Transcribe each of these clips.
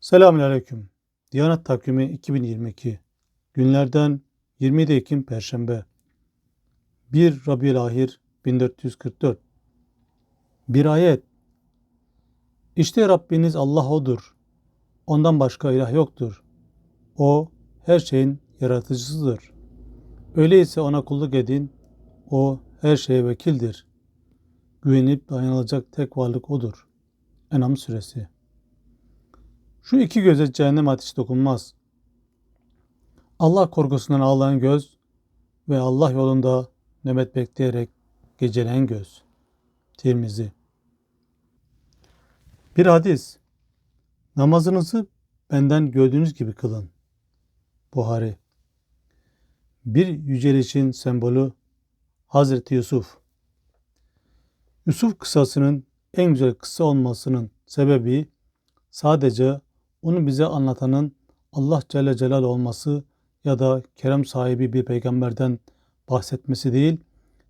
Selamünaleyküm. Diyanet Takvimi 2022. Günlerden 27 Ekim Perşembe. 1 Rabiülahir 1444. Bir ayet. İşte Rabbiniz Allah odur. Ondan başka ilah yoktur. O her şeyin yaratıcısıdır. Öyleyse ona kulluk edin. O her şeye vekildir. Güvenip dayanılacak tek varlık odur. Enam suresi. Şu iki göze cehennem ateşi dokunmaz. Allah korkusundan ağlayan göz ve Allah yolunda nöbet bekleyerek geceleyen göz. Tirmizi. Bir hadis. Namazınızı benden gördüğünüz gibi kılın. Buhari. Bir yücelişin sembolü Hazreti Yusuf. Yusuf kıssasının en güzel kıssa olmasının sebebi sadece onu bize anlatanın Allah Celle Celal olması ya da kerem sahibi bir peygamberden bahsetmesi değil,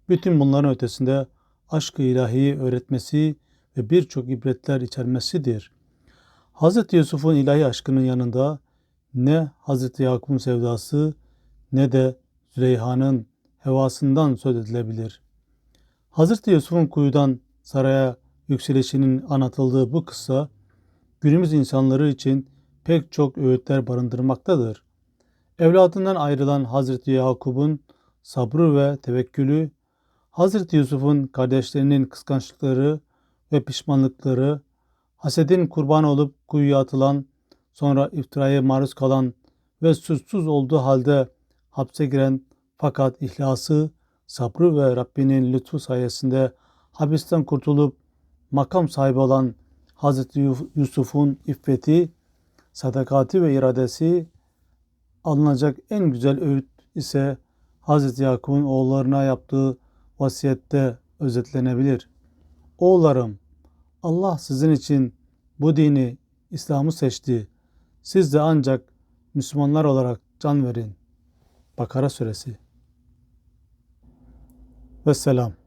bütün bunların ötesinde aşk-ı ilahiyi öğretmesi ve birçok ibretler içermesidir. Hz. Yusuf'un ilahi aşkının yanında ne Hz. Yakup'un sevdası ne de Züleyha'nın hevasından söz edilebilir. Hz. Yusuf'un kuyudan saraya yükselişinin anlatıldığı bu kıssa, günümüz insanları için pek çok öğütler barındırmaktadır. Evladından ayrılan Hazreti Yakup'un sabrı ve tevekkülü, Hazreti Yusuf'un kardeşlerinin kıskançlıkları ve pişmanlıkları, hasedin kurban olup kuyuya atılan, sonra iftiraya maruz kalan ve suçsuz olduğu halde hapse giren fakat ihlası, sabrı ve Rabbinin lütfu sayesinde hapisten kurtulup makam sahibi olan Hazreti Yusuf'un iffeti, sadakati ve iradesi alınacak en güzel öğüt ise Hazreti Yakup'un oğullarına yaptığı vasiyette özetlenebilir. Oğullarım, Allah sizin için bu dini, İslam'ı seçti. Siz de ancak Müslümanlar olarak can verin. Bakara suresi. Vesselam.